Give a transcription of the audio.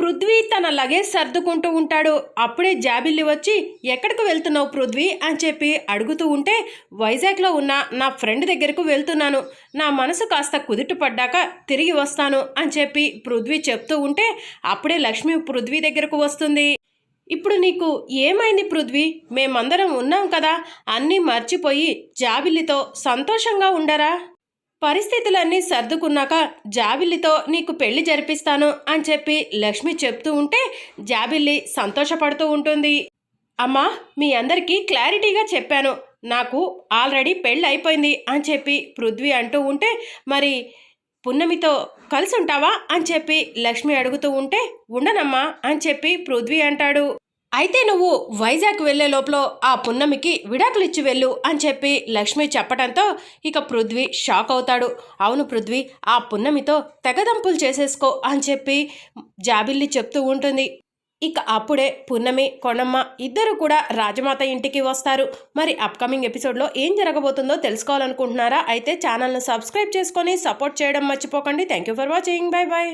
పృథ్వీ తన లగేజ్ సర్దుకుంటూ ఉంటాడు. అప్పుడే జాబిల్లి వచ్చి ఎక్కడికి వెళ్తున్నావు పృథ్వీ? అని చెప్పి అడుగుతూ ఉంటే వైజాగ్లో ఉన్న నా ఫ్రెండ్ దగ్గరకు వెళ్తున్నాను. నా మనసు కాస్త కుదుట పడ్డాక తిరిగి వస్తాను అని చెప్పి పృథ్వీ చెప్తూ ఉంటే అప్పుడే లక్ష్మి పృథ్వీ దగ్గరకు వస్తుంది. ఇప్పుడు నీకు ఏమైంది పృథ్వీ? మేమందరం ఉన్నాం కదా. అన్నీ మర్చిపోయి జాబిల్లితో సంతోషంగా ఉండరా? పరిస్థితులన్నీ సర్దుకున్నాక జాబిల్లితో నీకు పెళ్ళి జరిపిస్తాను అని చెప్పి లక్ష్మి చెప్తూ ఉంటే జాబిల్లి సంతోషపడుతూ ఉంటుంది. అమ్మా మీ అందరికీ క్లారిటీగా చెప్పాను. నాకు ఆల్రెడీ పెళ్ళి అయిపోయింది అని చెప్పి పృథ్వీ అంటూ ఉంటే మరి పున్నమితో కలిసి ఉంటావా అని చెప్పి లక్ష్మి అడుగుతూ ఉంటే ఉండనమ్మా అని చెప్పి పృథ్వీ అంటాడు. అయితే నువ్వు వైజాగ్ వెళ్ళే లోపల ఆ పున్నమికి విడాకులు ఇచ్చి వెళ్ళు అని చెప్పి లక్ష్మి చెప్పడంతో ఇక పృథ్వీ షాక్ అవుతాడు. అవును పృథ్వీ ఆ పున్నమితో తెగదంపులు చేసేసుకో అని చెప్పి జాబిల్లి చెప్తూ ఉంటుంది. ఇక అప్పుడే పున్నమి కొనమ్మ ఇద్దరు కూడా రాజమాత ఇంటికి వస్తారు. మరి అప్కమింగ్ ఎపిసోడ్లో ఏం జరగబోతుందో తెలుసుకోవాలనుకుంటున్నారా? అయితే ఛానల్ను సబ్స్క్రైబ్ చేసుకొని సపోర్ట్ చేయడం మర్చిపోకండి. Thank you for watching bye bye